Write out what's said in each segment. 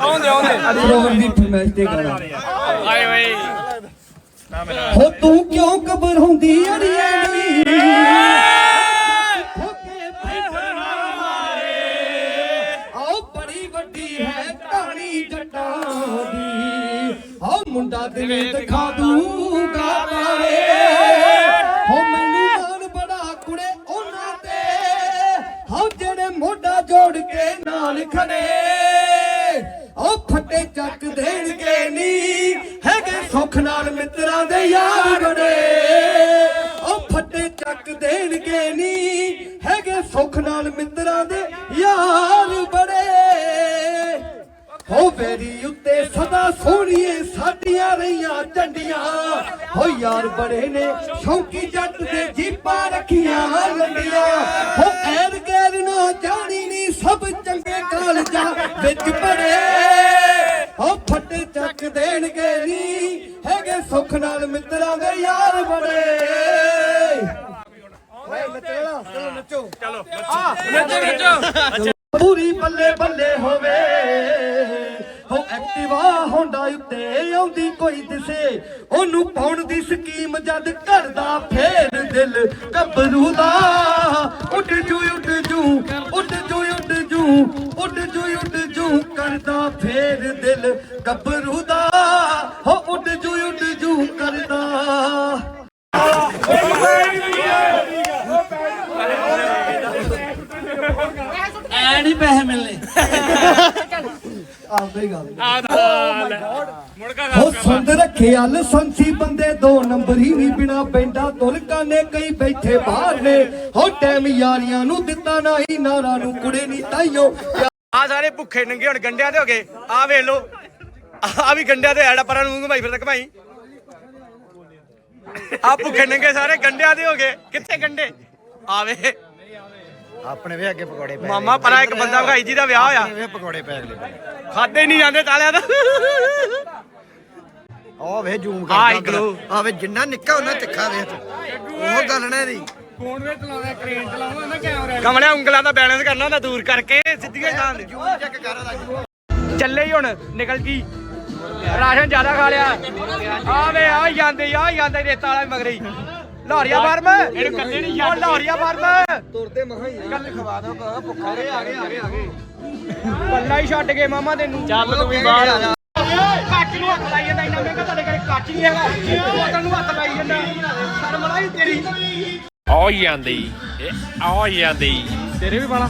ਆਉਂਦੇ ਆਉਂਦੇ। ਰੋਵਰ ਦੀ ਫਰਮਾਇਸ਼ ਤੇ ਗਾਣਾ ਆਏ ਓਏ ਹੋ ਤੂੰ ਕਿਉਂ ਅੜੀਏ ਠੋਕੇ ਪੈਣਾ ਮਾਰੇ ਆਓ ਬੜੀ ਵੱਡੀ ਹੈ ਕਹਾਣੀ ਜੱਟਾਂ ਦੀ। ਆਓ ਮੁੰਡਾ ਦਿਨੇ ਦਿਖਾ ਦੂਗਾ ਮਾਰੇ ਮੋਢਾ ਕੇ ਨਾਲ ਖੜੇ। ਉਹ ਫੱਟੇ ਚੱਕ ਦੇਣਗੇ ਨੀ ਹੈਗੇ ਸੁੱਖ ਨਾਲ ਮਿੱਤਰਾਂ ਦੇ ਯਾਰ ਬੜੇ ਉਹ ਫੱਟੇ ਚੱਕ ਦੇਣਗੇ ਨੀ ਹੈਗੇ ਸੁੱਖ ਨਾਲ ਮਿੱਤਰਾਂ ਦੇ ਯਾਰ ਬੜੇ ਹੋ ਵੇਰੀ ਉੱਤੇ ਸਦਾ ਸੋਹਣੀਏ ਸਾਡੀਆਂ ਰਹੀਆਂ ਝੰਡੀਆਂ। ਹੋ ਯਾਰ ਬੜੇ ਨੇ ਸ਼ੌਂਕੀ ਜੱਟ ਦੇ ਜੀਪਾਂ ਰੱਖੀਆਂ ਲੰਡੀਆਂ ਹੋ ਐਰ ਗੈਰ ਨਾ ਜਾਣੀ ਨਹੀਂ ਸਭ ਚੰਗੇ ਕਾਲਜਾਂ ਵਿੱਚ ਪੜੇ ਹੋ ਫੱਟੇ ਚੱਕ ਦੇਣਗੇ ਨਹੀਂ ਹੈਗੇ ਸੁੱਖ ਨਾਲ ਮਿੱਤਰਾਂ ਦੇ ਯਾਰ ਬੜੇ। ਓਏ ਨੱਚੋ। ਚਲੋ ਨੱਚੋ। ਨੱਚੋ ਨੱਚੋ। ਪੂਰੀ ਬੱਲੇ ਬੱਲੇ ਹੋਵੇ। ਹੋ ਐਕਟਿਵਾ ਹੋਂਡਾ ਉੱਤੇ ਆਉਂਦੀ ਕੋਈ ਦਿਸੇ। ਉਹਨੂੰ ਪਾਉਣ ਦੀ ਸਕੀਮ ਜਦ ਕਰਦਾ ਫੇਰ ਦਿਲ। ਗੱਭਰੂ ਦਾ, ਉੱਡ ਜੂ ਉੱਡ ਜੂ ਉੱਡ ਜੂ ਉੱਡ ਜੂ ਉੱਡ ਜੂ ਉੱਡ ਜੂ, ਕਰਦਾ ਫੇਰ ਦਿਲ। ਗੱਭਰੂ ਦਾ ਹੋ ਉੱਡ ਜੂ ਉੱਡ ਜੂ ਕਰਦਾ ਐ ਨਹੀਂ ਪੈਸੇ ਮਿਲਨੇ ਹੀ ਗੱਲ ਹੋ। ਸੰਦ ਰੱਖੇ ਹਲ ਸੰਸੀ ਬੰਦੇ ਦੋ ਨੰਬਰ ਹੀ ਨਹੀਂ ਬਿਨਾ ਬੈਂਡਾ। ਤੁਲਕਾਂ ਨੇ ਕਈ ਬੈਠੇ ਬਾਹਰ ਨੇ। ਹੋ ਟਾਈਮ ਯਾਰੀਆਂ ਨੂੰ ਦਿੱਤਾ ਨਹੀਂ ਨਾਰਾ ਨੂੰ ਕੁੜੇ ਨਹੀਂ ਤਾਈਓ। ਆ ਸਾਰੇ ਭੁੱਖੇ ਨੰਗੇ ਹੁਣ ਗੰਡਿਆਂ ਦੇ ਹੋ ਗਏ। ਆ ਵੇਖ ਲੋ ਆ ਵੀ ਗੰਡਿਆਂ ਦੇ ਐੜਾ ਪਰਾਂ ਨੂੰ ਘਮਾਈ ਫਿਰਦਾ ਘਮਾਈ। ਆ ਭੁੱਖੇ ਨੰਗੇ ਸਾਰੇ ਗੰਡਿਆਂ ਦੇ ਹੋ ਗਏ। ਕਿੱਥੇ ਗੰਡੇ? ਆਵੇ। ਆਪਣੇ ਵੀ ਅੱਗੇ ਪਕੌੜੇ ਪੈ ਮਾਮਾ ਪਰਾਂ ਇੱਕ ਬੰਦਾ ਭਾਈ ਜੀ ਦਾ ਵਿਆਹ ਹੋਇਆ। ਗਏ ਪਕੌੜੇ ਪੈ ਗਏ। ਖਾਦੇ ਨਹੀਂ ਜਾਂਦੇ ਤਾਲਿਆਂ ਦਾ। ਆ ਵੇ ਜ਼ੂਮ ਕਰਦਾ ਇੱਕ ਲੋ। ਆ ਵੇ ਜਿੰਨਾ ਨਿੱਕਾ ਉਹਨਾਂ ਤਿੱਖਾ ਵੇਖ ਉਹ ਗੱਲ ਨਾ ਦੀ ਕਮਲਿਆ ਉਂਗਲਾਂ ਦਾ ਬੈਲੈਂਸ ਕਰਨਾ ਹੁੰਦਾ ਦੂਰ ਕਰਕੇ ਸਿੱਧੀਆਂ ਜਾਣ ਦੇ ਜ਼ੂਮ ਚੈੱਕ ਕਰ ਦਾ ਚੱਲੇ ਹੀ ਹੁਣ ਨਿਕਲ ਗਈ। ਰਾਸ਼ਨ ਜ਼ਿਆਦਾ ਖਾ ਲਿਆ। ਆ ਵੇ ਆ ਜਾਂਦੇ ਆ ਜਾਂਦੇ ਰੇਤਾ ਵਾਲਾ ਵੀ ਮਗਰੇ ਹੀ। ਲਾਹੌਰੀਆ ਫਾਰਮ। ਇਹਨੂੰ ਕੱਲੇ ਨਹੀਂ ਛੱਡ ਲਾਹੌਰੀਆ ਫਾਰਮ। ਤੁਰਦੇ ਮਹਾ ਹੀ ਕੱਲ ਖਵਾ ਦੋ ਭੁੱਖਾ ਰੇ ਆ ਗਏ ਆ ਗਏ ਆ ਗਏ। ਕੱਲਾ ਹੀ ਛੱਡ ਗਏ ਮਾਮਾ ਤੈਨੂੰ। ਚੱਲ ਤੂੰ ਵੀ ਬਾਹਰ। ਕੱਚ ਨੂੰ ਹੱਥ ਲਾਈ ਜਾਂਦਾ ਇੰਨਾ ਮਹਿੰਗਾ ਤੁਹਾਡੇ ਘਰੇ ਕੱਚ ਨਹੀਂ ਹੈਗਾ। ਬੋਤਲ ਨੂੰ ਹੱਥ ਲਾਈ ਜਾਂਦਾ। ਸ਼ਰਮ ਲਾਈ ਤੇਰੀ। ਆ ਜਾਂਦੀ। ਆ ਜਾਂਦੀ। ਤੇਰੇ ਵੀ ਬਾਲਾ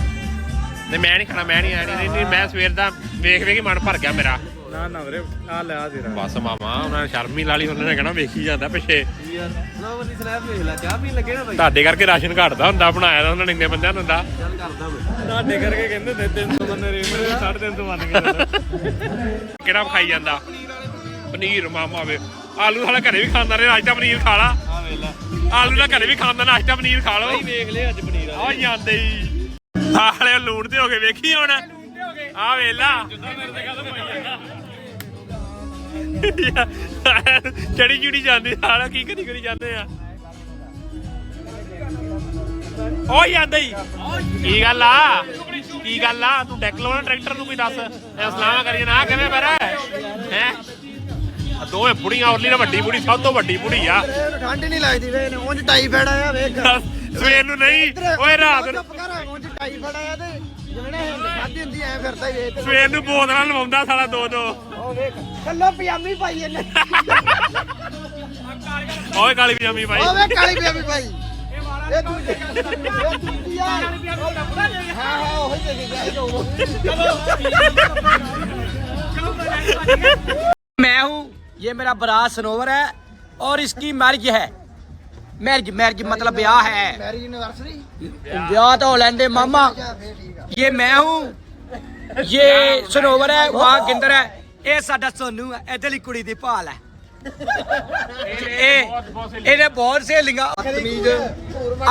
ਨਹੀਂ ਮੈਂ ਨਹੀਂ ਖਾਣਾ ਮੈਂ ਨਹੀਂ ਆਣੀ ਨਹੀਂ ਨਹੀਂ ਮੈਂ ਸਵੇਰ ਦਾ ਵੇਖ ਵੇਖ ਕੇ ਮਨ ਭਰ ਗਿਆ ਮੇਰਾ। ਨਾ ਨਾ ਵੀਰੇ ਆ ਲੈ ਆ ਤੇਰਾ ਬਸ ਮਾਮਾ ਉਹਨਾਂ ਨੇ ਸ਼ਰਮ ਹੀ ਲਾ ਲਈ ਉਹਨਾਂ ਨੇ ਕਹਿਣਾ ਵੇਖੀ ਜਾਂਦਾ ਪਿੱਛੇ। ਯਾਰ ਨਾ ਵਾਲੀ ਸਨੈਪ ਵੇਖ ਲੈ ਚਾਹ ਪੀਣ ਲੱਗੇ ਨਾ ਬਾਈ। ਤੁਹਾਡੇ ਕਰਕੇ ਰਾਸ਼ਨ ਘਟਦਾ ਹੁੰਦਾ ਬਣਾਇਆ ਤਾਂ ਉਹਨਾਂ ਨੇ ਇੰਨੇ ਬੰਦਿਆਂ ਨੂੰ ਹੁੰਦਾ। ਚੱਲ ਕਰਦਾ ਮੈਂ ਤੁਹਾਡੇ ਕਰਕੇ ਕਹਿੰਦੇ ਨੇ 300 ਬੰਦੇ ਰੇ ਮੇਰੇ 350 ਬਣ ਗਏ। ਕਿਹੜਾ ਖਾਈ ਜਾਂਦਾ? ਪਨੀਰ ਮਾਮਾ ਵੇ। ਆਲੂ ਸਾਲਾ ਘਰੇ ਵੀ ਖਾਂਦਾ ਰਿਹਾ ਅੱਜ ਤਾਂ ਪਨੀਰ ਖਾ ਲਾ। ਆ ਵੇਖ ਲੈ। ਆਲੂ ਦਾ ਘਰੇ ਵੀ ਖਾਂਦਾ ਨਾ ਅੱਜ ਤਾਂ ਪਨੀਰ ਖਾ ਲਓ। ਵੇਖ ਲੈ ਅੱਜ ਪਨੀਰ ਆ ਜਾਂਦੇ ਹੀ। ਆਲੇ ਲੂਣ ਤੇ ਹੋ ਗਏ ਵੇਖੀ ਹੁਣ? ਆ। ਵੇਲਾ ਚੜੀ ਚੁੜੀ ਜਾਂਦੀ ਸਾਲਾ ਕੀ ਕਰੀ ਕਰੀ ਜਾਂਦੇ ਆ। ਓ ਜਾਂਦੇ ਹੀ। ਕੀ ਗੱਲ ਆ? ਕੀ ਗੱਲ ਆ? ਤੂੰ ਡੈਕ ਲਾਉਣਾ ਟਰੈਕਟਰ ਨੂੰ ਕੋਈ ਦੱਸ। ਐ ਸਲਾਮਾ ਕਰੀ ਨਾ ਕਿਵੇਂ ਫਿਰ? ਹੈ? ਦੋਵੇਂ ਬੁੜੀਆਂ ਔਰਲੀ ਨਾ ਵੱਡੀ ਬੁੜੀ ਸਭ ਤੋਂ ਵੱਡੀ ਬੁੜੀ ਆ। ਠੰਡ ਨਹੀਂ ਲੱਗਦੀ ਵੇ ਇਹਨੂੰ ਉਂਝ ਟਾਈਫਾਇਡ ਆਇਆ ਵੇਖ। ਸਵੇਰ ਨੂੰ ਨਹੀਂ ਓਏ ਰਾਤ ਨੂੰ। ਉਂਝ ਟਾਈਫਾਇਡ ਆਇਆ ਤੇ ਜਿਵੇਂ ਨਾ ਖਾਦੀ ਹੁੰਦੀ ਐ ਫਿਰਦਾ ਹੀ ਵੇਖ। ਸਵੇਰ ਨੂੰ ਬੋਤਲਾਂ ਲਵਾਉਂਦਾ ਸਾਲਾ ਦੋ ਦੋ ਉਹ ਵੇਖ। ਕੱਲੋ ਪਜਾਮੀ ਪਾਈ ਇਹਨੇ ਓਏ ਕਾਲੀ ਪਜਾਮੀ ਭਾਈ ਉਹ ਵੇ ਕਾਲੀ ਪਜਾਮੀ ਪਾਈ ਇਹ ਦੂਜੀ ਇਹ ਦੂਜੀ ਆ ਹਾਂ ਹਾਂ ਉਹ ਹੀ मैं हूँ ये मेरा बड़ा सनोवर है और इसकी मैरिज है मैरिज मैरिज मतलब ब्याह है ਮੈਰੀ ਯੂਨੀਵਰਸਿਟੀ ब्याह तो होलैंड मामा ये मैं हूँ ये सनोवर है वहाँ गिंदर है ਇਹ ਸਾਡਾ ਸੋਨੂ ਹੈ ਇਧਰਲੀ ਕੁੜੀ ਦੀ ਭਾਲ ਹੈ ਇਹ ਇਹਨੇ ਬਹੁਤ ਸਹੇਲੀਆਂ।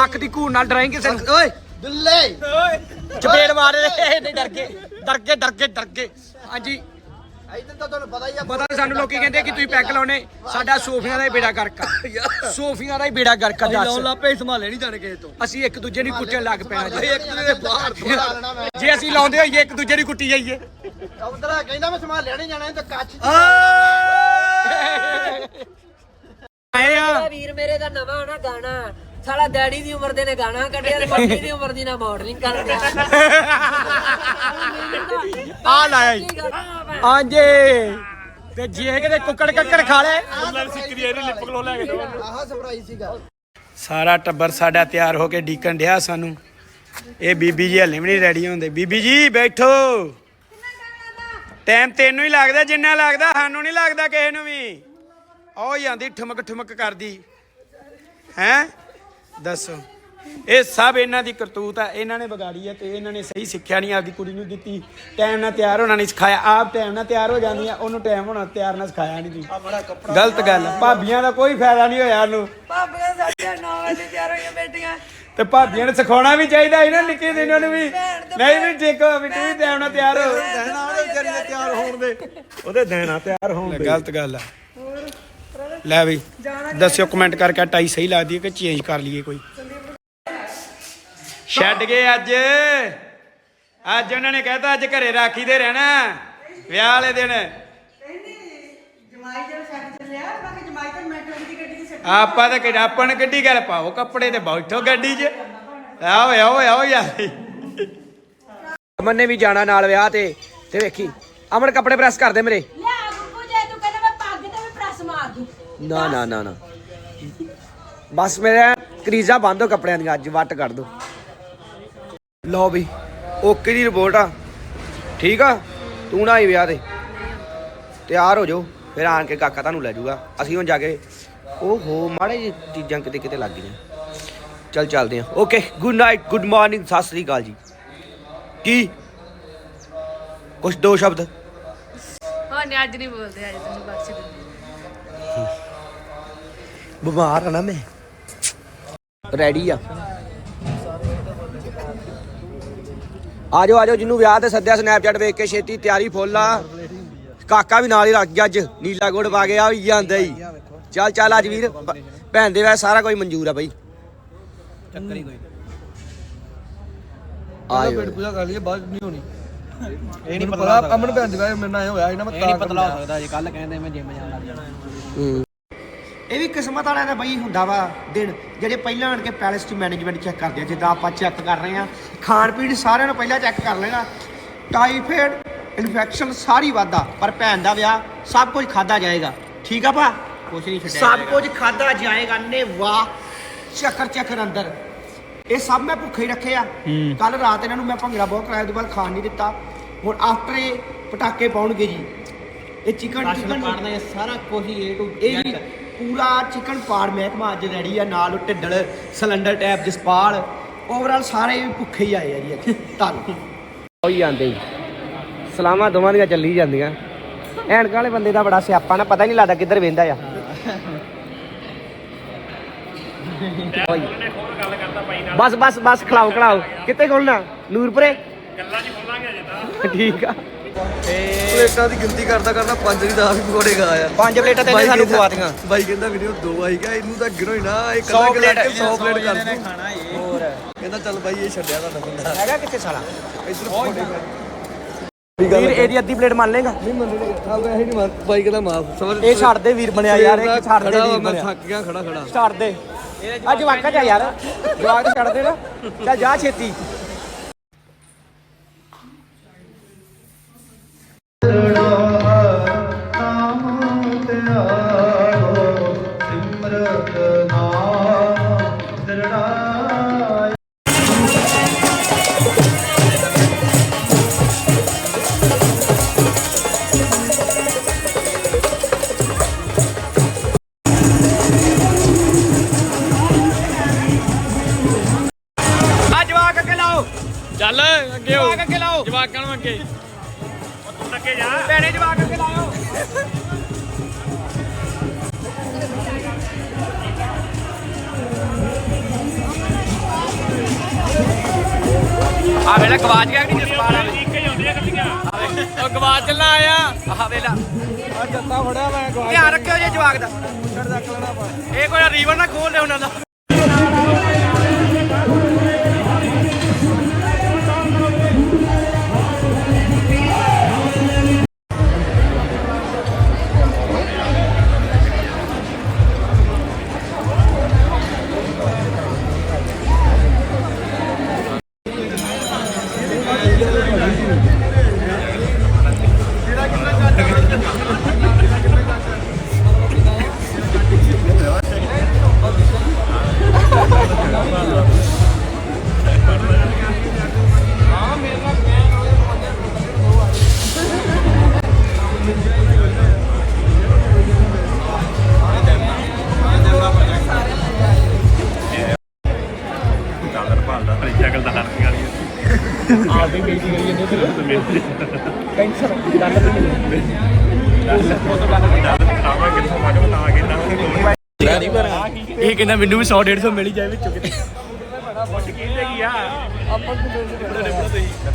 ਅੱਖ ਦੀ ਘੂਰ ਨਾਲ ਡਰਾਈ ਕਿਸੇ ਓਏ! ਦੁੱਲੇ! ਚਪੇੜ ਮਾਰੇ ਇਹ ਨਹੀਂ ਡਰ ਕੇ ਡਰ ਕੇ ਡਰ ਕੇ ਡਰ ਕੇ। ਹਾਂਜੀ। ਇਦਾਂ ਤਾਂ ਤੁਹਾਨੂੰ ਪਤਾ ਹੀ ਆ ਪਤਾ ਸਾਨੂੰ ਲੋਕੀ ਕਹਿੰਦੇ ਕਿ ਤੁਸੀਂ ਪੈਗ ਲਾਉਨੇ ਸਾਡਾ ਸੋਫੀਆਂ ਦਾ ਹੀ ਬੇੜਾ ਗਰਕ ਆ। ਸੋਫੀਆਂ ਦਾ ਹੀ ਬੇੜਾ ਗਰਕ ਆ ਦੱਸ। ਲਾਪੇ ਸੰਭਾਲੇ ਨਹੀਂ ਜਾਣੇ ਕਿਸੇ ਤੋਂ। ਅਸੀਂ ਇੱਕ ਦੂਜੇ ਨੂੰ ਕੁੱਟਣ ਲੱਗ ਪੈਣਾ ਜੀ। ਇੱਕ ਦੂਜੇ ਦੇ ਬਾਹਰ ਬਣਾ ਲੈਣਾ ਮੈਂ ਜੇ ਅਸੀਂ ਲਾਉਂਦੇ ਹੋਈਏ ਇੱਕ ਦੂਜੇ ਨੂੰ ਕੁੱਟੀ ਜਾਈਏ। ਉਧਰ ਕਹਿੰਦਾ ਮੈਂ ਸੰਭਾਲਿਆ ਨਹੀਂ ਜਾਣਾ ਇਹ ਤਾਂ ਕੱਚ ਆਏ ਆ। ਵੀਰ ਮੇਰੇ ਦਾ ਨਵਾਂ ਨਾ ਗਾਣਾ। ਸਾਲਾ ਡੈਡੀ ਦੀ ਉਮਰ ਦੇ ਨੇ ਗਾਣਾ ਕੱਢਿਆ ਤੇ ਮੰਮੀ ਦੀ ਉਮਰ ਦੀ ਨਾ ਮਾਡਲਿੰਗ ਕਰ ਰਿਹਾ ਆ ਲਾਇਆ ਜੀ। ਹਾਂਜੀ ਤੇ ਜੇ ਕਿਤੇ ਕੁੱਕੜ ਕੱਕੜ ਖਾ ਲੈ। ਮੁੱਲਾ ਸਿੱਕਰੀ ਇਹਦੀ ਲਿਪ ਗਲੋ ਲੈ ਕੇ ਜਾਓ ਆਹ ਸਰਪ੍ਰਾਈਜ਼ ਸੀਗਾ। ਸਾਰਾ ਟੱਬਰ ਸਾਡਾ ਤਿਆਰ ਹੋ ਕੇ ਡੀਕਣ ਡਿਆ ਸਾਨੂੰ। ਇਹ ਬੀਬੀ ਜੀ ਹਲੇ ਵੀ ਨਹੀਂ ਰੈਡੀ ਹੁੰਦੇ। ਬੀਬੀ ਜੀ ਬੈਠੋ। ਟਾਈਮ ਤੈਨੂੰ ਹੀ ਲੱਗਦਾ ਜਿੰਨਾ ਲੱਗਦਾ ਸਾਨੂੰ ਨਹੀਂ ਲੱਗਦਾ ਕਿਸੇ ਨੂੰ ਵੀ। ਉਹ ਜਾਂਦੀ ਠੁਮਕ ਠੁਮਕ ਕਰਦੀ। ਹੈ? ਦੱਸੋ। ਇਹ ਸਭ ਇਹਨਾਂ ਦੀ ਕਰਤੂਤ ਆ। ਇਹਨਾਂ ਨੇ ਵਿਗਾੜੀ ਹੈ ਤੇ ਇਹਨਾਂ ਨੇ ਸਹੀ ਸਿੱਖਿਆ ਨਹੀਂ। ਆਪਦੀ ਕੁੜੀ ਨੂੰ ਦਿੱਤੀ। ਟਾਈਮ ਨਾਲ ਤਿਆਰ ਹੋਣਾ ਨਹੀਂ ਸਿਖਾਇਆ। ਆਪ ਟਾਈਮ ਨਾਲ ਤਿਆਰ ਹੋ ਜਾਂਦੀ ਆ। ਉਹਨੂੰ ਟਾਈਮ ਹੋਣਾ ਤਿਆਰ ਨਾਲ ਸਿਖਾਇਆ ਨਹੀਂ ਤੁਸੀਂ। ਗਲਤ ਗੱਲ ਆ। ਭਾਬੀਆਂ ਦਾ ਕੋਈ ਫਾਇਦਾ ਨਹੀਂ ਹੋਇਆ ਉਹਨੂੰ ਭਾਬੀਆਂ ਸਾਡੀਆਂ 9 ਵਜੇ ਤਿਆਰ ਹੋਈਆਂ ਬੇਟੀਆਂ। ਤੇ ਭਾਬੀਆਂ ਨੂੰ ਸਿਖਾਉਣਾ ਵੀ ਚਾਹੀਦਾ ਇਹਨਾਂ ਨਿੱਕੇ ਦਿਨਾਂ ਨੂੰ ਵੀ। ਨਹੀਂ ਵੀ ਟੇਕੋ ਵੀ ਤੂੰ ਵੀ ਟਾਈਮ ਨਾਲ ਤਿਆਰ ਹੋ। ਦੇਣਾ ਉਹਦੇ ਤਿਆਰ ਹੋਣ ਦੇ। ਉਹਦੇ ਦੇਣਾ ਤਿਆਰ ਹੋਣ ਦੇ। ਗਲਤ ਗੱਲ ਆ। ਲੈ ਵੀ ਦੱਸਿਓ ਕਮੈਂਟ ਕਰਕੇ ਟਾਈ ਸਹੀ ਲੱਗਦੀ ਹੈ ਕਿ ਚੇਂਜ ਕਰ ਲਈਏ ਕੋਈ? ਛੱਡ ਗਏ ਅੱਜ। ਅੱਜ ਉਹਨਾਂ ਨੇ ਕਹਿਤਾ ਅੱਜ ਘਰੇ ਰਾਖੀ ਦੇ ਰਹਿਣਾ। ਵਿਆਹ ਵਾਲੇ ਦਿਨ। ਆਪਾਂ ਤਾਂ ਕਿਹੜਾ ਆਪਾਂ ਨੇ ਗੱਡੀ ਗੱਲ ਪਾਓ ਕੱਪੜੇ ਤੇ ਬੈਠੋ ਗੱਡੀ 'ਚ। ਆਓ ਆਓ ਆਓ ਯਾਰ ਅਮਨ ਨੇ ਵੀ ਜਾਣਾ ਨਾਲ ਵਿਆਹ ਤੇ। ਤੇ ਵੇਖੀ ਅਮਨ ਕੱਪੜੇ ਪ੍ਰੈਸ ਕਰ ਦੇ ਮੇਰੇ ਲਿਆ ਗੁੱਗੂ ਜੇ ਤੂੰ ਕਹਿੰਦਾ ਮੈਂ ਪੱਗ ਤੇ ਵੀ ਪ੍ਰੈਸ ਮਾਰ ਦੂੰ ਨਾ ਨਾ ਨਾ ਨਾ। ਬਸ ਮੇਰੇ ਕਰੀਜ਼ਾ ਬੰਦ ਹੋ ਕੱਪੜਿਆਂ ਦੀਆਂ, ਅੱਜ ਵੱਟ ਕਰ ਦੋ। ਲਓ ਵੀ, ਓਕੇ ਦੀ ਰਿਪੋਰਟ ਆ। ਠੀਕ ਆ? ਤੂੰ ਨਾ ਆਈ ਵਿਆਹ ਤੇ। ਤਿਆਰ ਹੋ ਜਾਓ, ਫਿਰ ਆਣ ਕੇ ਕਾਕਾ ਤੁਹਾਨੂੰ ਲੈ ਜਾਊਗਾ। ਅਸੀਂ ਹੁਣ ਜਾ ਕੇ ਓਹੋ, ਮਾੜੇ ਜਿਹੀ ਚੀਜ਼ਾਂ ਕਿਤੇ ਕਿਤੇ ਲੱਗ ਗਈਆਂ। ਚੱਲ ਚੱਲਦੇ ਆ। Okay, good night, good morning, ਸਤਿ ਸ੍ਰੀ ਅਕਾਲ ਜੀ। ਕੀ? ਕੁਛ ਦੋ ਸ਼ਬਦ? ਹਾਂ ਅੱਜ ਨਹੀਂ ਬੋਲਦੇ, ਅੱਜ ਤੈਨੂੰ ਬਖਸ਼ ਦਿੰਦੇ। ਬਿਮਾਰ ਆ ਨਾ ਮੈਂ। ਰੈਡੀ ਆ। ਆਜੋ ਆਜੋ ਜਿਹਨੂੰ ਵਿਆਹ ਤੇ ਸੱਦਿਆ ਸਨੈਪਚੈਟ ਵੇਖ ਕੇ ਛੇਤੀ ਤਿਆਰੀ ਫੁੱਲ ਆ। ਕਾਕਾ ਵੀ ਨਾਲ ਹੀ ਰੱਖ ਗਿਆ ਅੱਜ ਨੀਲਾ ਗੁੜ ਪਾ ਕੇ ਆ ਵੀ ਜਾਂਦਾ ਹੀ। ਚੱਲ ਚੱਲ ਅੱਜ ਵੀਰ ਭੈਣ ਦੇ ਵੈ ਸਾਰਾ ਕੁਝ ਮਨਜ਼ੂਰ ਆ ਬਈ। ਚੱਕਰ ਹੀ ਕੋਈ ਆਜੋ ਪੇਟ ਪੂਜਾ ਕਰ ਲਈਏ ਬਾਅਦ ਨਹੀਂ ਹੋਣੀ। ਇਹ ਨਹੀਂ ਪਤਾ ਅਮਨ ਭੈਣ ਦੀ ਵਾਰ ਮੇਰੇ ਨਾਲ ਹੋਇਆ ਸੀ ਨਾ ਮੈਂ ਤਾਂ ਨਹੀਂ ਪਤਲਾ ਹੋ ਸਕਦਾ ਜੇ ਕੱਲ ਕਹਿੰਦੇ ਮੈਂ ਜਿਮ ਜਾਣ ਲੱਗ ਜਾਣਾ। ਹੂੰ। ਇਹ ਵੀ ਕਿਸਮਤ ਵਾਲਿਆਂ ਦਾ ਬਈ ਹੁੰਦਾ ਵਾ ਦਿਨ ਜਿਹੜੇ ਪਹਿਲਾਂ ਆਣ ਕੇ ਪੈਲਸ 'ਚ ਮੈਨੇਜਮੈਂਟ ਚੈੱਕ ਕਰਦੇ ਆ ਜਿੱਦਾਂ ਆਪਾਂ ਚੈੱਕ ਕਰ ਰਹੇ ਆ ਖਾਣ ਪੀਣ ਸਾਰਿਆਂ ਨੂੰ ਪਹਿਲਾਂ ਚੈੱਕ ਕਰ ਲੈਣਾ। ਟਾਈਫਾਇਡ ਇਨਫੈਕਸ਼ਨ ਸਾਰੀ ਵਾਦਾ ਪਰ ਭੈਣ ਦਾ ਵਿਆਹ ਸਭ ਕੁਝ ਖਾਦਾ ਜਾਏਗਾ। ਠੀਕ ਆ ਭਾ? ਕੁਝ ਨਹੀਂ ਛੱਡਿਆ ਸਭ ਕੁਝ ਖਾਦਾ ਜਾਏਗਾ ਨੇ ਵਾਹ। ਚੱਕਰ ਚੱਕਰ ਅੰਦਰ। ਇਹ ਸਭ ਮੈਂ ਭੁੱਖੇ ਹੀ ਰੱਖੇ ਆ। ਕੱਲ ਰਾਤ ਇਹਨਾਂ ਨੂੰ ਮੈਂ ਭੰਗੜਾ ਬਹੁਤ ਕਰਾਇਆ ਉਹਦੇ ਬਾਅਦ ਖਾਣ ਨਹੀਂ ਦਿੱਤਾ। ਹੁਣ ਆਫਟਰ ਇਹ ਪਟਾਕੇ ਪਾਉਣਗੇ ਜੀ। ਇਹ ਚਿਕਨ ਚਿਕਨ ਸਾਰਾ ਕੁਝ ਏ ਟੂ ਇਹ ਪੂਰਾ ਚਿਕਨ ਪਾੜ ਮਹਿਕਮਾ ਅੱਜ ਰੈਡੀ ਆ ਨਾਲ ਢਿੱਡਲ ਸਿਲੰਡਰ ਟੈਪ ਜਸਪਾਲ। ਓਵਰਆਲ ਸਾਰੇ ਭੁੱਖੇ ਹੀ ਆਏ ਆ ਜੀ ਅੱਜ। ਧੰਨ। ਹੋਈ ਜਾਂਦੇ ਸਲਾਮਾਂ ਦੋਵਾਂ ਦੀਆਂ ਚੱਲੀ ਜਾਂਦੀਆਂ। ਐਨਕਾਂ ਵਾਲੇ ਬੰਦੇ ਦਾ ਬੜਾ ਸਿਆਪਾ ਨਾ ਪਤਾ ਹੀ ਨਹੀਂ ਲੱਗਦਾ ਕਿੱਧਰ ਵੇਂਦਾ ਆ। ਬਸ ਬਸ ਬਸ ਖਲਾਓ ਖਲਾਓ। ਕਿੱਥੇ ਖੋਲਣਾ? ਨੂਰਪੁਰੇ? ਗੱਲਾਂ ਜੀ ਬੋਲਾਂਗੇ ਅਜੇ ਤਾਂ। ਠੀਕ ਆ। ਪਲੇਟਾਂ ਦੀ ਗਿਣਤੀ ਕਰਦਾ ਕਰਦਾ ਪੰਜ ਦੀ ਦਾ ਵੀ ਪਕੌੜੇ ਖਾ ਆ ਪੰਜ ਪਲੇਟਾਂ ਤੇ ਇਹਨੇ ਸਾਨੂੰ ਖਵਾਤੀਆਂ। ਬਾਈ ਕਹਿੰਦਾ ਵੀਡੀਓ ਦੋ ਆਈ ਗਿਆ ਇਹਨੂੰ ਤਾਂ ਗਿਣੋ ਹੀ ਨਾ ਇਹ ਕੱਲਾ ਪਲੇਟ। 100 ਪਲੇਟ ਕਰ ਦੂੰ ਖਾਣਾ ਇਹ। ਹੋਰ। ਕਹਿੰਦਾ ਚੱਲ ਬਾਈ ਇਹ ਛੱਡਿਆ ਤੁਹਾਡਾ ਬੰਦਾ। ਹੈਗਾ ਕਿੱਥੇ ਸਾਲਾ? ਇੱਧਰ ਪਕੌੜੇ ਵੀਰ ਇਹਦੀ ਅੱਧੀ ਪਲੇਟ ਮੰਨ ਲੇਗਾ ਨਹੀਂ ਮੰਨਦੇ ਹਾਂ ਵੈਸੇ ਨਹੀਂ ਮੰਨ ਬਾਈ ਕਹਿੰਦਾ ਮਾਫ ਸਮਝ ਇਹ ਛੱਡ ਦੇ ਵੀਰ ਬਣਿਆ ਯਾਰ ਇਹ ਛੱਡ ਦੇ ਵੀਰ ਮੈਂ ਬਣਿਆ। ਥੱਕ ਗਿਆ ਖੜਾ ਖੜਾ। ਛੱਡ ਦੇ। ਅੱਜ ਵਾਕਾ ਜਾ ਯਾਰ। ਜਵਾਕ ਤੇ ਛੱਡ ਦੇ ਨਾ। ਚੱਲ ਜਾ ਛੇਤੀ ਆ ਜਵਾਕ ਅੱਗੇ ਲਾਓ ਚੱਲ ਅੱਗੇ ਹੋ। ਜਵਾਕ ਅੱਗੇ ਲਾਓ। ਜਵਾਕਾਂ ਨੂੰ ਅੱਗੇ। ਜਾ। ਭੈਣੇ ਅੱਗੇ ਲਾਓ ਆ ਵੇਲੇ ਗਵਾਚ ਗਿਆ ਕਿ ਨਹੀਂ ਜਸਪਾਲ ਆ ਇੱਕ ਹੀ ਹੁੰਦੀ ਹੈ ਕੱਲੀਆਂ ਉਹ ਗਵਾ ਚੱਲਾ ਆਇਆ ਆਹ ਵੇਲਾ। ਆ ਜੱਤਾ ਫੜਿਆ ਮੈਂ ਗਵਾ ਧਿਆਨ ਰੱਖਿਓ ਜੇ ਜਵਾਕ ਦਾ। ਇਹ ਕੋਈ ਰੀਵਨ ਨਾ ਖੋਲ ਲੈ ਉਹਨਾਂ ਦਾ। ਕਹਿੰਦਾ ਮੈਨੂੰ ਵੀ 100 150 ਮਿਲ ਹੀ ਜਾਏ ਵਿੱਚੋਂ ਕਿਤੇ। ਕਹਿੰਦੇ ਕੀ ਆ ਆਪਾਂ ਨੂੰ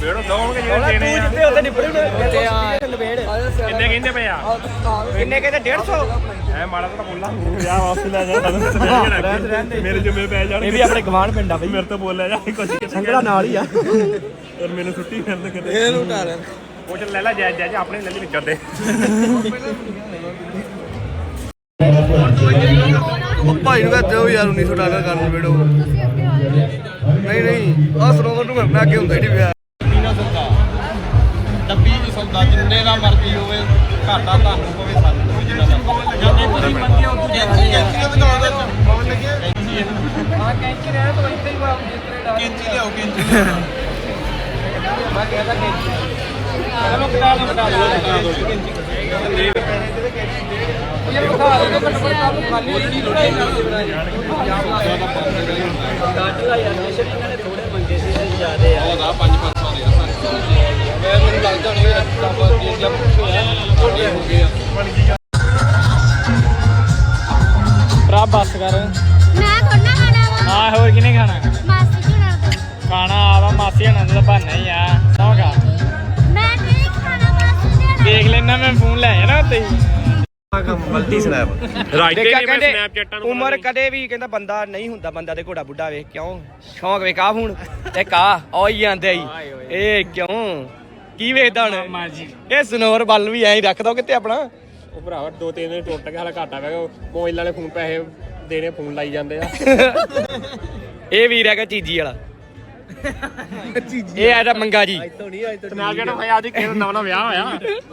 ਬੇੜੋ ਦੋਗੇ ਜਿਹੜੇ ਦੇਣੇ ਆ? ਜਿੱਤੇ ਉੱਤੇ ਨਿਬੜੇ ਤੇ ਆ ਕਿੰਨੇ ਕਹਿੰਦੇ ਪਏ ਆ? ਕਿੰਨੇ ਕਹਿੰਦੇ? 150 ਐ ਮਾੜਾ ਤਾਂ ਬੋਲਾਂ। ਵਿਆਹ ਵਾਪਸ ਲੈ ਜਾ ਮੇਰੇ ਜੁਮੇ ਪੈ ਜਾਣ ਇਹ ਵੀ ਆਪਣੇ ਗਵਾਂਢ ਪਿੰਡ ਆ ਬਈ। ਮੇਰੇ ਤੋਂ ਬੋਲਿਆ ਜਾ ਕੁਝ ਸੰਗੜਾ ਨਾਲ ਹੀ ਆ। ਔਰ ਮੈਨੂੰ ਛੁੱਟੀ ਕਰਨ ਕਿਤੇ। ਇਹਨੂੰ ਢਾ ਲੈ। ਉਹ ਚ ਲੈ ਲੈ ਜੈ ਜੈ ਆਪਣੇ ਲੈ ਲਈ ਵਿੱਚੋਂ ਦੇ। ਉਹ ਭਾਈ ਨੂੰ ਕਹਤੇ ਹੋ ਯਾਰ 1900 ਡਾਲਰ ਕਰਨ ਨੂੰ ਬੇੜੋ ਨਹੀਂ ਨਹੀਂ ਆ ਸਰੋਵਰ ਨੂੰ ਮੈਂ ਅੱਗੇ ਹੁੰਦਾ ਹੀ ਨਹੀਂ ਪਿਆ। ਡੱਬੀ ਦੀ ਸੌਦਾ। ਜਿੰਨੇ ਦਾ ਮਰਜ਼ੀ ਹੋਵੇ ਘਾਟਾ ਤੁਹਾਨੂੰ ਪਵੇ ਸਾਨੂੰ ਜਿੰਨਾ ਦਾ ਜਾਂਦੇ ਤੁਸੀਂ ਮੰਗੀ ਹੋ ਕੈਂਚੀ ਕੈਂਚੀ ਦਾ ਦੁਕਾਨ ਦਾ ਪਵਨ ਲੱਗਿਆ ਆ ਕੈਂਚੀ ਰਹਿ ਤਾਂ ਇੱਥੇ ਹੀ ਬਾਬੂ ਜਿੱਤਰੇ ਡਾਲ ਕੈਂਚੀ ਲਿਆਓ ਕੈਂਚੀ। ਮੈਂ ਕਹਿੰਦਾ ਕੈਂਚੀ ਭਰਾ ਬੱਸ ਕਰ ਮੈਂ ਥੋੜਾ ਖਾਣਾ ਵਾ। ਹਾਂ ਹੋਰ ਕਿਨੇ ਖਾਣਾ? ਮਾਸੀ ਜੀ ਨਾਲ। ਖਾਣਾ ਆਵਾ ਮਾਸੀ ਹਣਾ ਦਾ ਬਹਾਨਾ ਹੀ ਆ। ਸੌਂਗਾ ਦੇਖ ਲੈਣਾ ਮੈਂ ਫੋਨ ਲੈ ਜਾਣਾ ਉੱਤੇ ਮਲਟੀ ਸਨੈਪ। ਰਾਈਟ ਦੇਖਿਆ ਤੇ ਕਹਿੰਦੇ ਸਨੈਪਚੈਟਾਂ ਨੂੰ ਉਮਰ ਕਦੇ ਵੀ ਕਹਿੰਦਾ ਬੰਦਾ ਨਹੀਂ ਹੁੰਦਾ ਬੰਦਾ ਦੇ ਘੋੜਾ ਬੁੱਢਾ ਵੇਖ ਕਿਉਂ? ਸ਼ੌਂਕ ਵੇਖ ਆ ਹੁਣ। ਤੇ ਕਾ ਆਈ ਜਾਂਦੇ ਆਈ ਇਹ ਕਿਉਂ? ਕੀ ਵੇਖਦਾ ਹੁਣ? ਇਹ ਸਨੋਰ ਬੱਲ ਵੀ ਐਂ ਹੀ ਰੱਖ ਦੋ ਕਿਤੇ ਆਪਣਾ? ਉਹ ਭਰਾਵਾ ਦੋ ਤਿੰਨ ਦਿਨ ਟੁੱਟ ਗਿਆ ਹਲਾ ਘਾਟਾ ਪੈ ਗਿਆ ਮੋਬਾਈਲ ਵਾਲੇ ਫੋਨ ਪੈਸੇ ਦੇਣੇ ਫੋਨ ਲਾਈ ਜਾਂਦੇ ਆ। ਇਹ ਵੀਰ ਹੈਗਾ ਚੀਜੀ ਵਾਲਾ। ਇਹ ਆਦਾ ਮੰਗਾ ਜੀ। ਸਨੈਪਚੈਟ ਹੋਇਆ ਆਦੀ ਕਿਹੜਾ ਨਵਾਂ ਨਵਾਂ ਵਿਆਹ ਹੋਇਆ।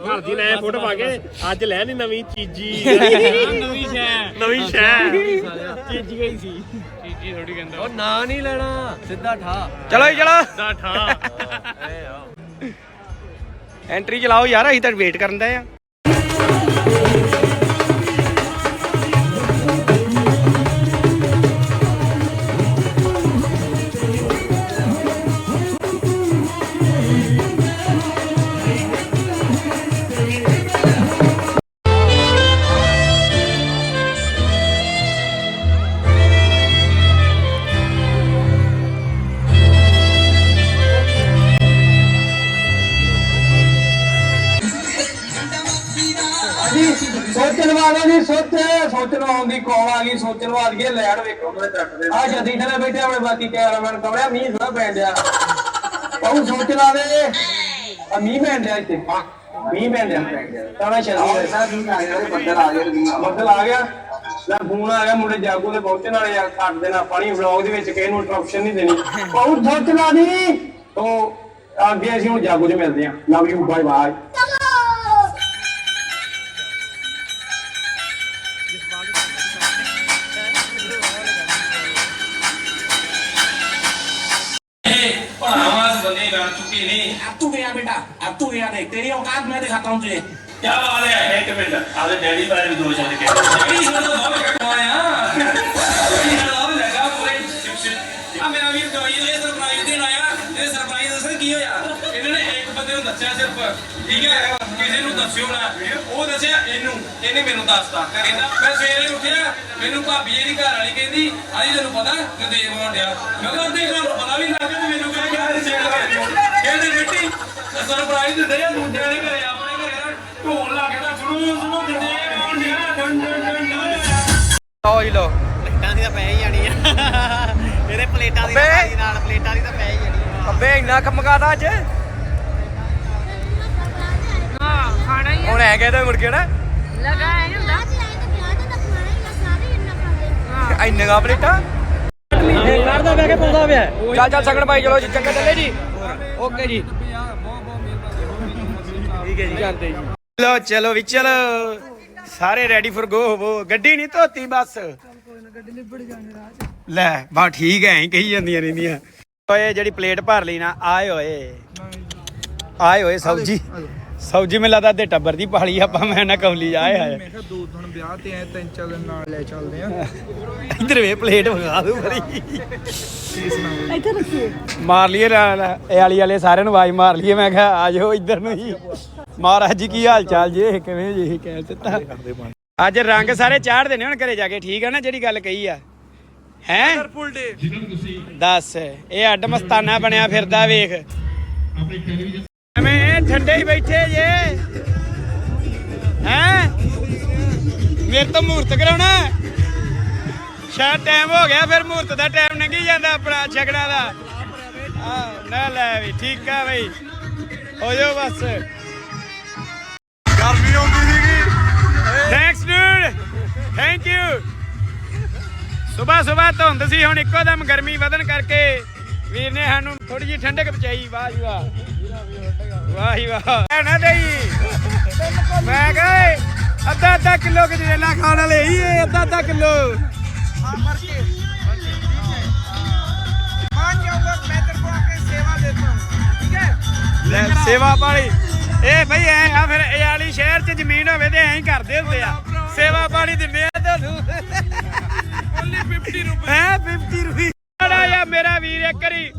ਘਰ ਦੀ ਲੈ ਫੋਟੋ ਪਾ ਕੇ ਅੱਜ ਲੈ ਨੀ ਨਵੀਂ ਚੀਜੀ। ਨਵੀਂ ਸ਼ੈ। ਨਵੀਂ ਸ਼ੈ। ਚੀਜੀ ਗਈ ਸੀ। ਚੀਜੀ ਥੋੜੀ ਕਹਿੰਦਾ। ਉਹ ਨਾਂ ਨਹੀਂ ਲੈਣਾ ਸਿੱਧਾ ਠਾ। ਚਲੋ ਜੀ ਚਲੋ। ਠਾ। ਐਂਟਰੀ ਚਲਾਓ ਯਾਰ ਅਸੀਂ ਤਾਂ ਵੇਟ ਕਰਨ ਦਾ ਆ। ਬੈਠੇ ਆਪਣੇ ਬਾਕੀ ਕੈਮਰਾਮੈਨ ਕਮਰਿਆ ਮੀਂਹ ਥੋੜਾ ਪੈਣ ਡਿਆ। ਉਹ ਸੋਚ ਲਾ ਦੇ। ਆ ਮੀਂਹ ਪੈਣ ਡਿਆ ਇੱਥੇ। ਮੀਂਹ ਪੈਣ ਡਿਆ। ਤਾਂ ਚੱਲੀ ਬੱਦਲ ਆ ਗਿਆ ਬੱਦਲ ਆ ਗਿਆ। ਲੈ ਫੋਨ ਆ ਗਿਆ ਮੁੰਡੇ ਜਾਗੋ ਦੇ ਪਹੁੰਚਣ ਵਾਲੇ ਆ ਕੱਟ ਦੇਣਾ ਪਾਣੀ ਵਲੌਗ ਦੇ ਵਿੱਚ ਕਿਸੇ ਨੂੰ ਇੰਟਰਪਸ਼ਨ ਨਹੀਂ ਦੇਣੀ। ਬਹੁਤ ਸੋਚ ਲਾ ਦੀ। ਤੋਂ ਅੱਗੇ ਅਸੀਂ ਹੁਣ ਜਾਗੋ 'ਚ ਮਿਲਦੇ ਆ love you bye bye बेटा अब तू गया देख तेरी औकात मैं दिखाता हूँ तुझे क्या बात है एक मिनट आधे डैडी बारे में दो शब्द कह डैडी से तो बहुत कमाया डैडी से तो लगा पूरे शिक्षित अब मेरा वीर दवाई ले सरप्राइज देन आया ਇਹ ਸਰਪ੍ਰਾਈਜ਼ ਅਸਰ ਕੀ ਹੋਇਆ ਇਹਨਾਂ ਨੇ ਇੱਕ ਬੰਦੇ ਨੂੰ ਦੱਸਿਆ ਸਿਰਫ ਠੀਕ ਹੈ ਕਿਸੇ ਨੂੰ ਦੱਸਿਓ ਨਾ ਉਹ ਦੱਸਿਆ ਇਹਨੂੰ ਇਹਨੇ ਮੈਨੂੰ ਦੱਸਤਾ ਕਹਿੰਦਾ ਮੈਂ ਸਵੇਰੇ ਉੱਠਿਆ ਮੈਨੂੰ ਭਾਬੀ ਇਹਦੀ ਘਰ ਵਾਲੀ ਕਹਿੰਦੀ ਆਈ ਤੈਨੂੰ ਪਤਾ ਨਦੇਵ ਹੋਣ ਡਿਆ ਮੈਂ ਕਿਹਾ ਅੱਧੇ ਘਰ ਨੂੰ ਪਤਾ ਵੀ ਲੱਗ ਗਿਆ ਤੇ ਮੈਨੂੰ ਕਹਿੰਦਾ ਕਿ ਸੇਡ ਕਰ ਇਹਦੀ ਮਿੱਟੀ। ਸਰਪ੍ਰਾਈਜ਼ ਦਿੰਦੇ ਆ ਮੁੰਡਿਆਂ ਦੇ ਘਰੇ ਆਪਣੇ ਘਰੇ ਢੋਲ ਲਾ ਕੇ ਤਾਂ ਸ਼ੁਰੂ ਸ਼ੁਰੂ ਦਿੰਦੇ ਆ ਮੁੰਡਿਆਂ ਡੰ ਡੰ ਡੰ ਡੰ ਲਓ ਜੀ ਲਓ। ਪਲੇਟਾਂ ਦੀ ਤਾਂ ਪੈ ਹੀ ਜਾਣੀ ਆ। ਇਹਦੇ ਪਲੇਟਾਂ ਦੀ। ਨਾਲ ਦੀ ਪਲੇਟਾਂ ਦੀ ਤਾਂ ਪੈ ਹੀ ਜਾਣੀ ਆ। ਅੱਬੇ ਇੰਨਾ ਖਮਕਾਦਾ ਅੱਜ? ਹਾਂ ਖਾਣਾ ਹੀ ਹੁਣ ਐ ਕਹਿੰਦੇ ਮੁੜ ਕੇ ਨਾ। ਲਗਾ ਹੈ ਹੁੰਦਾ। ਹਾਂ। ਇੰਨੇ ਗਾ ਪਲੇਟਾਂ ਕਰਦਾ ਬੈ ਕੇ ਪਾਉਂਦਾ ਪਿਆ? ਚੱਲ ਚੱਲ ਸਗਣ ਭਾਈ ਚਲੋ ਜੀ ਚੱਕਰ ਚੱਲੇ ਜੀ। ਓਕੇ ਜੀ। ਠੀਕ ਹੈ ਜੀ। ਜਾਂਦੇ ਜੀ। ਚਲੋ ਚਲੋ ਵੀ ਚਲੋ। ਸਾਰੇ ਰੈਡੀ ਫॉर ਗੋ ਹੋਵੋ ਗੱਡੀ ਨਹੀਂ ਧੋਤੀ ਬਸ। ਲੈ ਬਾ ਠੀਕ ਹੈ ਐਂ ਕਹੀ ਜਾਂਦੀਆਂ ਰਹਿੰਦੀਆਂ। ਓਏ ਜਿਹੜੀ ਪਲੇਟ ਭਰ ਲਈ ਨਾ ਆਏ ਓਏ ਆਏ ਓਏ ਸਬਜੀ। ਸਬਜੀ ਮੈਨੂੰ ਲੱਗਦਾ ਤੇ ਟੱਬਰ ਦੀ ਪਾਲੀ ਆਪਾਂ ਮੈਂ ਨਾ ਕੌਲੀ ਆਏ ਹਾਏ। ਮੈਂ ਕਿਹਾ ਦੋ ਦਿਨ ਵਿਆਹ ਤੇ ਆਏ ਤਿੰਨ ਚਾਰ ਦਿਨ ਨਾਲ ਲੈ ਚੱਲਦੇ ਆ। ਇੱਧਰ ਵੇ ਪਲੇਟ ਵਿਖਾ ਦੂ ਬੜੀ। ਮਾਰ ਲਈਏ ਲਾ- ਲਾ- ਇਹ ਵਾਲੀ ਵਾਲੇ ਸਾਰਿਆਂ ਨੂੰ ਆਵਾਜ਼ ਮਾਰ ਲਈਏ ਮੈਂ ਕਿਹਾ ਆ ਜਾਓ ਇੱਧਰ ਨੂੰ ਜੀ। ਮਹਾਰਾਜ ਜੀ ਕੀ ਹਾਲ ਚਾਲ ਜੀ ਕਿਵੇਂ ਜੀ ਕਹਿ ਦਿੱਤਾ। ਅੱਜ ਰੰਗ ਸਾਰੇ ਚਾੜਦੇ ਨੇ ਹੁਣ ਘਰੇ ਜਾ ਕੇ ਠੀਕ ਹੈ ਨਾ ਜਿਹੜੀ ਗੱਲ ਕਹੀ ਆ? ਹੈ? ਦੱਸ ਇਹ ਅੱਡ ਮਸਤਾਨਾ ਬਣਿਆ ਫਿਰਦਾ ਵੇਖ। ਐਵੇਂ ਇਹ ਠੰਡੇ ਹੀ ਬੈਠੇ ਜੇ। ਹੈ? ਮੇਰੇ ਤੋਂ ਮੂਰਤ ਕਰਾਉਣਾ ਸ਼ਾਇਦ ਟਾਈਮ ਹੋ ਗਿਆ ਫਿਰ ਮੂਰਤ ਦਾ ਟਾਈਮ ਲੰਘੀ ਜਾਂਦਾ ਆਪਣਾ ਛਕਣਾ ਦਾ। ਆ ਨਾ ਲੈ ਵੀ ਠੀਕ ਆ ਬਈ। ਹੋ ਜਾਓ ਬਸ। ਗਰਮੀ ਆਉਂਦੀ ਸੀਗੀ। ਥੈਂਕਸ ਡੂਡ ਥੈਂਕ ਯੂ ਸਵੇਰ ਸਵੇਰ ਧੁੰਦ ਸੀ ਹੁਣ ਇੱਕੋ ਦਮ ਗਰਮੀ ਵਧਣ ਕਰਕੇ ਵੀਰ ਨੇ ਸਾਨੂੰ ਥੋੜੀ ਜਿਹੀ ਠੰਡਕ ਬਚਾਈ ਵਾਹ ਜੀ ਵਾਹ। ਵਾਹ ਵਾਹ। ਨਾ ਦੇਈ ਮੈਂ ਕਹੇ ਅੱਧਾ ਅੱਧਾ ਕਿਲੋ ਗਜਰੇਲਾ ਖਾਣ ਵਾਲੇ ਹੀ ਇਹ ਅੱਧਾ ਅੱਧਾ ਕਿਲੋ। ਲੈ ਸੇਵਾ ਪਾਲੀ। ਇਹ ਭਈ ਐ ਆ ਫਿਰ ਇਹ ਵਾਲੀ ਸ਼ਹਿਰ 'ਚ ਜ਼ਮੀਨ ਹੋਵੇ ਤੇ ਐਂ ਹੀ ਕਰਦੇ ਹੁੰਦੇ ਆ। ਸੇਵਾ ਪਾਲੀ ਦਿੰਦੇ ਆ ਤੁਹਾਨੂੰ ਓਨਲੀ 50 ਰੁਪਏ। ਹੈ 50 ਰੁਪਏ। ਬੜਾ ਯਾ ਮੇਰਾ ਵੀਰ ਇੱਕ ਵਾਰੀ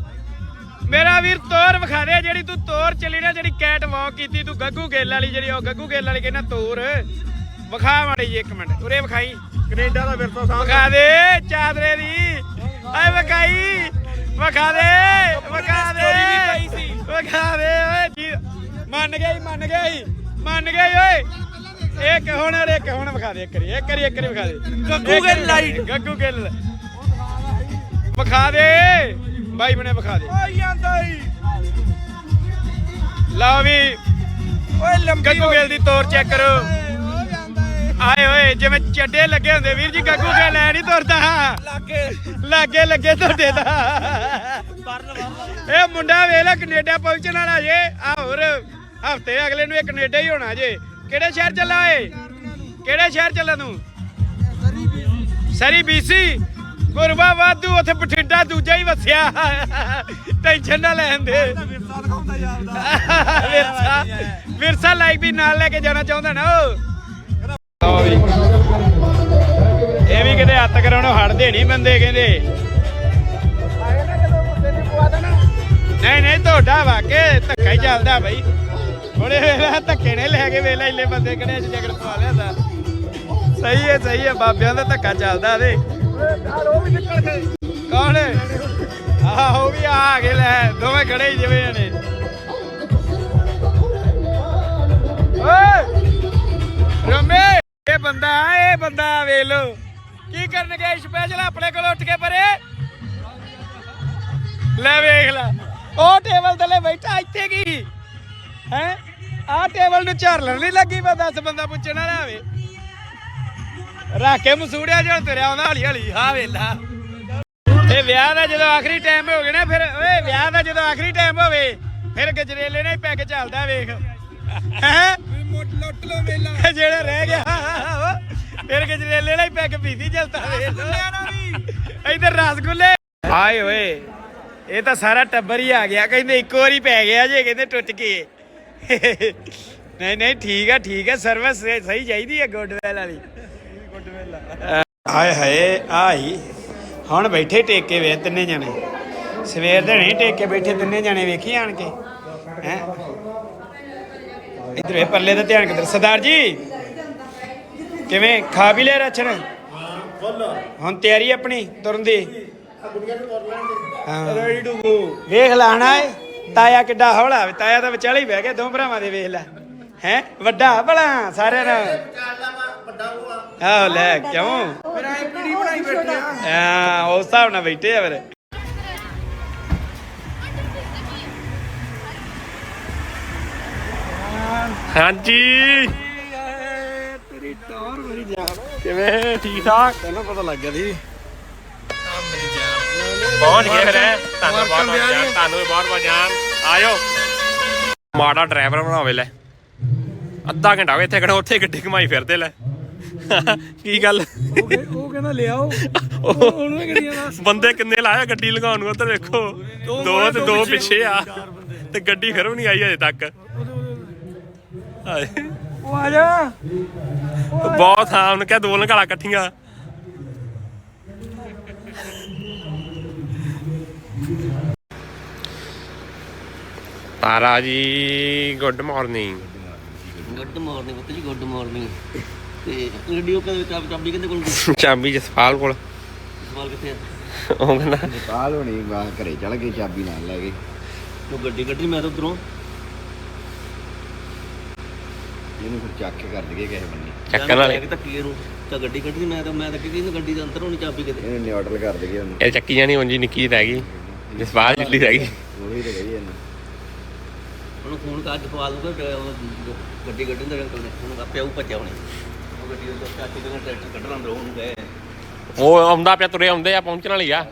ਮੇਰਾ ਵੀਰ ਤੋਰ ਵਿਖਾ ਦੇ ਜਿਹੜੀ ਤੂੰ ਤੋਰ ਚੱਲੀ ਨਾ ਜਿਹੜੀ ਕੈਟ ਵਾਕ ਕੀਤੀ ਤੂੰ ਗੱਗੂ ਗਿੱਲ ਵਾਲੀ ਜਿਹੜੀ ਉਹ ਗੱਗੂ ਗਿੱਲ ਵਾਲੀ ਕਹਿੰਦਾ ਤੋਰ। ਵਿਖਾ ਮਾੜੀ ਜੀ ਇੱਕ ਮਿੰਟ ਉਰੇ ਵਿਖਾਈ। ਕੈਨੇਡਾ ਦਾ ਵਿਰਸਾ ਸਾਹ ਵਿਖਾ ਦੇ ਚਾਦਰੇ ਦੀ। ਆਏ ਵਿਖਾਈ ਵਿਖਾ ਦੇ ਵਿਖਾ ਦੇ। ਵਿਖਾ ਦੇ ਓਏ ਜੀ। ਮੰਨ ਗਿਆ ਹੀ ਮੰਨ ਗਿਆ ਹੀ ਮੰਨ ਗਿਆ ਈ ਓਏ। ਇੱਕ ਹੁਣ ਇੱਕ ਹੁਣ ਵਿਖਾ ਦੇ ਇੱਕ ਵਾਰੀ ਇੱਕ ਵਾਰੀ ਇੱਕ ਵਾਰੀ ਵਿਖਾ ਦੇ। ਗੱਗੂ ਗਿੱਲ ਲਾਈਟ ਗੱਗੂ ਗਿੱਲ। ਵਿਖਾ ਦੇ। ਬਾਈ ਬਣੇ ਵਿਖਾ ਦੇ। ਓਏ ਜਾਂਦਾ ਹੀ ਲਓ ਵੀ ਓਏ ਲੰਬੀ ਗੱਗੂ ਗਿੱਲ ਦੀ ਤੋਰ ਚੈੱਕ ਕਰੋ। ਆਏ ਓਏ ਜਿਵੇਂ ਚੱਡੇ ਲੱਗੇ ਹੁੰਦੇ ਵੀਰ ਜੀ ਗੱਗੂ ਗਿੱਲ ਐ ਨਹੀਂ ਤੁਰਦਾ। ਲੱਗੇ। ਲੱਗੇ ਲੱਗੇ ਤੁਹਾਡੇ ਦਾ ਇਹ ਮੁੰਡਾ ਵੇਖ ਲੈ ਕੈਨੇਡਾ ਪਹੁੰਚਣ ਵਾਲਾ ਜੇ। ਆ ਹੋਰ ਹਫ਼ਤੇ ਅਗਲੇ ਨੂੰ ਇਹ ਕੈਨੇਡਾ ਹੀ ਹੋਣਾ ਜੇ। ਕਿਹੜੇ ਸ਼ਹਿਰ ਚੱਲਾ ਏ ਕਿਹੜੇ ਸ਼ਹਿਰ ਚੱਲਾ ਤੂੰ? Surrey BC? ਗੁਰਵਾ ਵਾਧੂ ਉੱਥੇ ਬਠਿੰਡਾ ਦੂਜਾ ਹੀ ਵਸਿਆ। ਟੈਨਸ਼ਨ ਨਾ ਲੈਣ ਦੇ। ਵਿਰਸਾ ਵਿਰਸਾ ਲਾਈਕ ਵੀ ਨਾਲ ਲੈ ਕੇ ਜਾਣਾ ਚਾਹੁੰਦਾ ਨਾ ਉਹ। ਇਹ ਵੀ ਕਿਤੇ ਹੱਥ ਕਰਾਉਣੋਂ ਹਟਦੇ ਨਹੀਂ ਬੰਦੇ ਕਹਿੰਦੇ। ਨਹੀਂ ਨਹੀਂ ਤੁਹਾਡਾ ਵਾਕੇ ਧੱਕਾ ਹੀ ਚੱਲਦਾ ਬਈ। ਹੁਣੇ ਵੇਲਾ ਧੱਕੇ ਨੇ ਲੈ ਕੇ ਵੇਲਾ ਇੱਲੇ ਬੰਦੇ ਕਿਹੜੇ ਜਗੜ ਪਵਾ ਲਿਆ ਸਹੀ ਹੈ ਸਹੀ ਹੈ ਬਾਬਿਆਂ ਦਾ ਧੱਕਾ ਚੱਲਦਾ ਦੇ ਕੌਣ ਆਹ, ਉਹ ਵੀ ਆ ਗਏ ਲੈ, ਦੋਵੇਂ ਖੜੇ ਹੀ ਜਿਵੇਂ ਨੇ ਓਏ! ਰਮੇ, ਇਹ ਬੰਦਾ ਇਹ ਬੰਦਾ, ਵੇਖ ਲੋ ਕੀ ਕਰਨ ਗਿਆ ਸਪੈਸ਼ਲ ਆਪਣੇ ਕੋਲ ਉੱਠ ਕੇ ਪਰੇ। ਲੈ ਵੇਖ ਲੈ। ਉਹ ਟੇਬਲ ਥੱਲੇ ਬੈਠਾ, ਇੱਥੇ ਕੀ? ਹੈ? ਆਹ ਟੇਬਲ ਨੂੰ ਝਾਰਲਣ ਨਹੀਂ ਲੱਗੀ ਮੈਂ 10 ਬੰਦਾ ਪੁੱਛਣ ਵਾਲਾ ਆਵੇ ਰੱਖ ਕੇ ਮਸੂੜਿਆ ਜਿਹੜਾ ਤੁਰਿਆ ਆਉਂਦਾ ਹਲੀ ਹਲੀ। ਆ ਵੇਲਾ। ਇਹ ਵਿਆਹ ਦਾ ਜਦੋਂ ਆਖਰੀ ਟਾਈਮ ਹੋ ਗਿਆ ਨਾ, ਫਿਰ ਓਏ ਵਿਆਹ ਦਾ ਜਦੋਂ ਆਖਰੀ ਟਾਈਮ ਹੋਵੇ, ਫਿਰ ਗਜਰੇਲੇ ਨਾਲ ਹੀ ਚੱਲਦਾ ਵੇਖ। ਹੈ? ਲੁੱਟ ਲੋ ਮੇਲਾ ਜਿਹੜਾ ਰਹਿ ਗਿਆ, ਫਿਰ ਗਜਰੇਲੇ ਨਾਲ ਹੀ ਪੈਗ ਪੀਦੀ ਜਲਦਾ ਵੇਖ। ਇਧਰ ਰਸਗੁੱਲੇ। ਆਏ ਓਏ, ਇਹ ਤਾਂ ਸਾਰਾ ਟੱਬਰ ਹੀ ਆ ਗਿਆ, ਕਹਿੰਦੇ ਇੱਕੋ ਵਾਰੀ ਪੈ ਗਿਆ ਜੇ, ਕਹਿੰਦੇ ਟੁੱਟ ਕੇ। ਨਹੀਂ ਨਹੀਂ, ਠੀਕ ਆ ਠੀਕ ਆ ਸਰਵਿਸ ਸਹੀ ਚਾਹੀਦੀ ਹੈ ਗੁੱਡਵੈਲ ਵਾਲੀ। ਹਾਏ ਹਾਏ ਆਈ ਹੁਣ ਬੈਠੇ ਟੇਕੇ ਵੇ ਤਿੰਨੇ ਜਣੇ। ਸਵੇਰ ਦੇ ਨਹੀਂ ਟੇਕੇ ਬੈਠੇ ਤਿੰਨੇ ਜਣੇ ਵੇਖੀ ਆਣ ਕੇ। ਹੈ? ਇਧਰ ਇਹ ਪੱਲੇ ਦਾ ਧਿਆਨ ਕਿਧਰ? ਸਰਦਾਰ ਜੀ ਕਿਵੇਂ? ਖਾ ਵੀ ਲਿਆ ਰਾਸ਼ਨ? ਹੁਣ ਤਿਆਰੀ ਆਪਣੀ ਤੁਰਨ ਦੀ? ਹਾਂ। ਰੈਡੀ ਟੂ ਗੋ ਵੇਖ ਲਾਣਾ ਏ ਤਾਇਆ ਕਿੱਡਾ ਹੌਲਾ ਵੇ, ਤਾਇਆ ਤਾਂ ਵਿਚਾਲੇ ਹੀ ਬਹਿ ਗਿਆ ਦੋ ਭਰਾਵਾਂ ਦੇ ਵੇਖ ਲੈ। ਹੈ? ਵੱਡਾ ਭਲਾ ਸਾਰਿਆਂ ਨਾਲ। ਆਹ ਲੈ ਕਿਉਂ? ਫਿਰ ਐ ਪੀੜੀ ਬਣਾਈ ਬੈਠੇ ਆ। ਹਾਂ ਉਸ ਹਿਸਾਬ ਨਾਲ ਬੈਠੇ ਆ ਫਿਰ। ਹਾਂਜੀ। ਤੇਰੀ ਟੌਰ ਮੇਰੀ ਜਾਨ। ਕਿਵੇਂ? ਠੀਕ ਠਾਕ? ਤੈਨੂੰ ਪਤਾ ਲੱਗ ਗਿਆ ਸੀ। ਪਹੁੰਚ ਗਏ ਫਿਰ ਤੁਹਾਨੂੰ ਬਹੁਤ ਬਹੁਤ ਜਾਨ ਤੁਹਾਨੂੰ ਵੀ ਬਹੁਤ ਬਹੁਤ ਜਾਨ। ਆਇਓ। ਮਾੜਾ ਡਰਾਈਵਰ ਬਣਾਵੇ ਲੈ ਅੱਧਾ ਘੰਟਾ ਹੋ ਗਿਆ ਇੱਥੇ ਖੜੇ ਉੱਥੇ ਗੱਡੀ ਘਮਾਈ ਫਿਰਦੇ ਲੈ। ਕੀ ਗੱਲ? ਉਹ ਕਹਿ- ਉਹ ਕਹਿੰਦਾ ਲਿਆਓ ਉਹਨੂੰ ਕਿਹੜੀਆਂ ਦਾ ਬੰਦੇ ਕਿੰਨੇ ਲਾਇਆ ਗੱਡੀ ਲਗਾਉਣ ਨੂੰ? ਉੱਧਰ ਵੇਖੋ ਦੋ ਤੇ ਦੋ ਪਿੱਛੇ ਆ। ਤੇ ਗੱਡੀ ਫਿਰ ਵੀ ਨਹੀਂ ਆਈ ਅਜੇ ਤੱਕ। ਹਾਏ। ਉਹ ਆ ਜਾ। ਬਹੁਤ ਹਾਂ ਉਹਨੇ ਕਿਹਾ ਦੋ ਲੰਘਾਲਾ ਇਕੱਠੀਆਂ। ਤਾਰਾ ਜੀ ਗੁੱਡ ਮਾਰਨਿੰਗ ਗੁੱਡ ਮਾਰਨਿੰਗ ਪੁੱਤ ਜੀ ਗੁੱਡ ਮਾਰਨਿੰਗ ਤੇ ਰੇਡੀਓ ਕਦੇ ਚਾਬੀ ਚਾਬੀ ਕਿੰਦੇ ਕੋਲ ਚਾਬੀ ਜਸਪਾਲ ਕੋਲ। ਸਵਾਲ ਕਿੱਥੇ ਆ? ਉਹ ਕਹਿੰਦਾ ਕਾਲ ਹੋਣੀ ਵਾ ਘਰੇ ਚਲ ਗਏ ਚਾਬੀ ਨਾਲ ਲੈ ਗਏ ਤੂੰ ਗੱਡੀ ਕੱਢੀ ਮੈਂ ਤਾਂ ਉਧਰੋਂ। ਇਹਨੂੰ ਫਿਰ ਚੱਕ ਕੇ ਕਰ ਦਈਏ ਕਿਸੇ ਬੰਨੇ। ਚੱਕਣ ਵਾਲੇ। ਧੱਕੀ ਨੂੰ ਤਾਂ ਗੱਡੀ ਕੱਢੀ ਮੈਂ ਤਾਂ ਮੈਂ ਤਾਂ ਕਿਹਦੀ ਨੂੰ ਗੱਡੀ ਦੇ ਅੰਦਰ ਹੋਣੀ ਚਾਬੀ ਕਿਤੇ। ਇਹਨੂੰ ਨਿਊਟਰਲ ਕਰ ਦਈਏ ਉਹਨੂੰ। ਇਹ ਚੱਕੀ ਜਾਣੀ ਉਂਝ ਹੀ ਨਿੱਕੀ ਜਿਹੀ ਰਹਿ ਗਈ। ਜਸਪਾਲ ਜਿੱਲੀ ਰਹਿ ਗਈ। ਉਹੀ ਤੇ ਗਈ ਇਹਨੂੰ। ਉਹਨੂੰ ਫੋਨ ਕਰ ਦਵਾ ਦੂੰਗਾ ਤੇ ਉਹ ਗੱਡੀ ਕੱਢਣ ਦੇ ਅੰਕਲ ਨੇ। ਉਹਨੂੰ ਆਪੇ ਆਉ ਭੱਜਿਆ ਹੋਣੀ। ਉਹ ਗੱਡੀ ਦੇ ਚਾਚੇ ਦੇ ਟਰੈਕਟਰ ਕੱਢਣ ਅੰਦਰ ਉਹਨੂੰ ਗਏ। ਉਹ ਆਉਂਦਾ ਪਿਆ ਤੁਰੇ ਆਉਂਦੇ ਆ ਪਹੁੰਚਣ ਵਾਲੀ ਆ।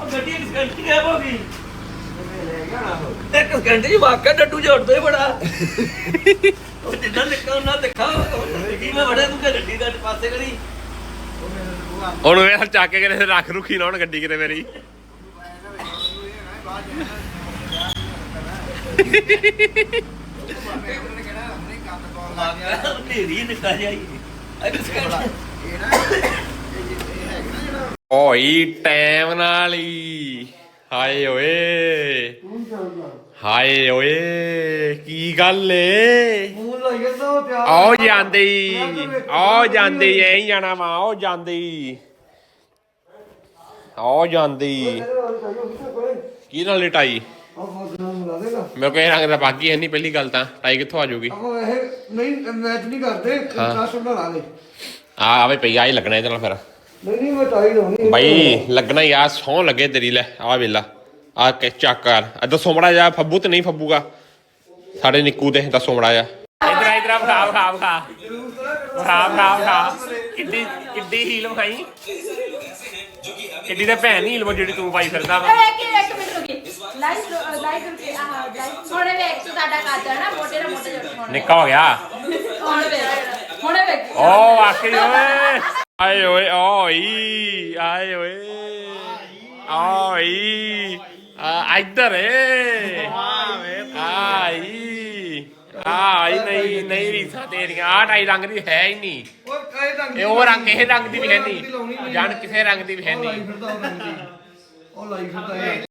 ਉਹ ਗੱਡੀ ਇੱਕ ਘੰਟੇ ਗਾਇਬ ਹੋ ਗਈ। ਇੱਕ ਘੰਟੇ ਹੀ ਵਾਕਿਆ ਡੱਡੂ ਜੋੜਦਾ ਹੀ ਬੜਾ। ਉਹ ਜਿੱਦਾਂ ਨਿਕਲ ਉਹਨਾਂ ਦੇਖਾ ਕੀ ਮੈਂ ਬੜਾ ਤੂੰ ਗੱਡੀ ਦਾ ਪਾਸੇ ਕਰੀ? ਹੁਣ ਵੇ ਚੱਕ ਕੇ ਕਿਤੇ ਰੱਖ ਰੁਖੀ ਨਾ ਹੁਣ ਗੱਡੀ ਕਿਤੇ ਮੇਰੀ। ਢੇਰੀ ਨਿਕਲ ਜਾਈ ਇੱਕ ਘੰਟੇ ਓਈ ਟਾਈਮ ਨਾਲ ਹੀ। ਹਾਏ ਓਏ। ਹਾਏ ਓਏ ਕੀ ਗੱਲ ਏ? ਮੂੰਹ ਲਾਈ ਜਾਂਦਾ ਉਹ ਆਓ ਜਾਂਦੇ ਈ ਆਓ ਜਾਂਦੇ ਈ, ਐਂ ਜਾਣਾ ਵਾ ਆਓ ਜਾਂਦੇ ਈ। ਆਓ ਜਾਂਦੇ ਈ। ਕੀ ਨਾਲ ਲਟਾਈ? ਆ ਫੋਨ ਮਿਲਾ ਦੇਗਾ। ਮੇਰੇ ਕੋਲ ਇਹ ਰੰਗ ਦਾ ਹੈ ਨਹੀਂ ਪਹਿਲੀ ਗੱਲ ਤਾਂ। ਟਾਈ ਕਿੱਥੋਂ ਆ ਜਾਊਗੀ? ਆਪਾਂ ਇਹ ਨਹੀਂ ਮੈਚ ਨਹੀਂ ਕਰਦੇ ਕੰਟਰਾਸਟ ਬਣਾ ਲੈ ਆ ਆਵੇ ਪਈ ਆ ਹੀ ਲੱਗਣਾ ਇਹਦੇ ਨਾਲ ਫਿਰ। ਨਹੀਂ ਨਹੀਂ ਮੈਂ ਟਾਈ ਲਾਉਣੀ ਬਾਈ ਲੱਗਣਾ ਹੀ ਆ ਸੌ ਲੱਗੇ ਤੇਰੀ ਲੈ ਆ ਵੇਲਾ। ਆ ਕੇ ਚੱਕ ਕਰ। ਆ ਦੱਸੋ ਮੜਾ ਜਾ ਫੱਬੂ ਤੇ ਨਹੀਂ ਫੱਬੂਗਾ? ਸਾਡੇ ਨਿੱਕੂ ਤੇ ਦੱਸੋ ਮੜਾ ਜਾ ਇਧਰ ਇਧਰ ਆ ਖਾ ਖਾ ਖਾ ਖਾ ਖਾ ਖਾ ਕਿੱਡੀ ਕਿੱਡੀ ਹੀਲ ਖਾਈ ਕਿੱਡੀ ਤੇ ਭੈਣ ਹੀਲ ਵਾ ਜਿਹੜੀ ਤੂੰ ਪਾਈ ਫਿਰਦਾ ਵਾ। ਲਾਈਵ ਲਾਈਵ ਕਰਕੇ ਆਹ ਲਾਈਵ ਹੁਣੇ ਵੇਖ ਤੂੰ ਸਾਡਾ ਕਾਜਾ ਨਾ ਮੋਟੇ ਨਾ ਮੋਟੇ ਜੱਟ ਹੁਣ ਨਿੱਕਾ ਹੋ ਗਿਆ। ਹੁਣ ਵੇਖ ਹੁਣੇ ਵੇਖ। ਓ ਆਖੀ ਓਏ। ਆਏ ਓਏ ਓਈ ਆਏ ਓਏ। ਓਈ ਆ ਇੱਧਰ ਏ। ਆਈ ਆਈ ਨਹੀਂ ਨਹੀਂ ਰੀਸਾ ਤੇਰੀਆਂ। ਆਹ ਢਾਈ ਰੰਗ ਦੀ ਹੈ ਹੀ ਨਹੀਂ। ਉਹ ਕਾਏ ਰੰਗ ਇਹ ਉਹ ਰੰਗ ਇਹ ਰੰਗ ਦੀ ਵੀ ਹੈ ਨਹੀਂ। ਜਾਣ ਕਿਸੇ ਰੰਗ ਦੀ ਵੀ ਹੈ ਨਹੀਂ। ਉਹ ਲਾਈ ਫਿਰਦਾ ਇਹ।